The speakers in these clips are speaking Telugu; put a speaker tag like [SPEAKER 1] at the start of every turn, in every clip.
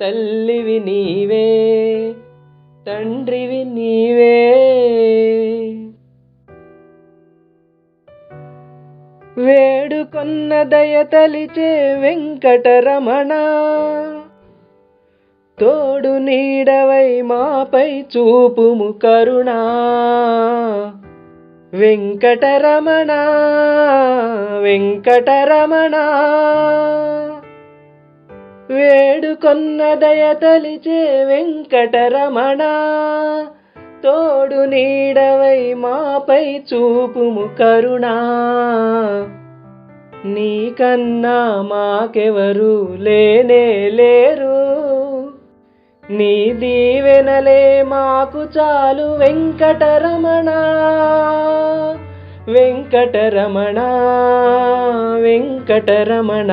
[SPEAKER 1] తల్లివి నీవే తండ్రివి నీవే. వేడుకొన్న దయ తలిచే వెంకటరమణ తోడు నీడవై మాపై చూపుము కరుణా. వెంకటరమణ వెంకటరమణ. వేడుకొన్న దయ తలిచే వెంకటరమణ. తోడు నీడవై మాపై చూపుము కరుణా. నీకన్నా మాకెవరు లేనే లేరు. నీ దీవెనలే మాకు చాలు వెంకటరమణ. వెంకటరమణ వెంకటరమణ.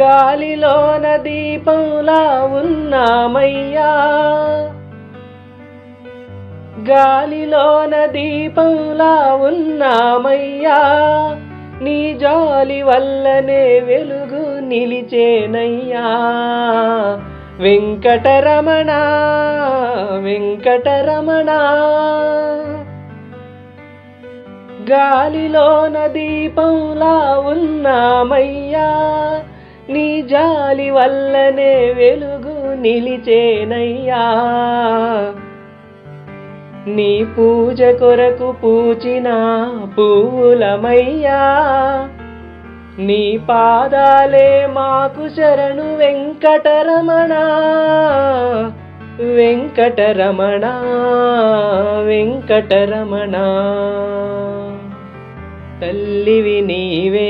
[SPEAKER 1] గాలిలోన దీపంలా ఉన్నామయ్యా. గాలిలోన దీపంలా ఉన్నామయ్యా. నీ జాలి వల్లనే వెలుగు నిలిచేనయ్యా. వెంకటరమణ వెంకటరమణ. గాలిలోన దీపంలా ఉన్నామయ్యా. నీ జాలి వల్లనే వెలుగు నిలిచేనయ్యా. నీ పూజ కొరకు పూచిన పూలమయ్యా నీ పాదాలే మాకు శరణు వెంకటరమణ. వెంకటరమణ వెంకటరమణ. తల్లివి నీవే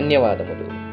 [SPEAKER 1] ಧನ್ಯವಾದಗಳು.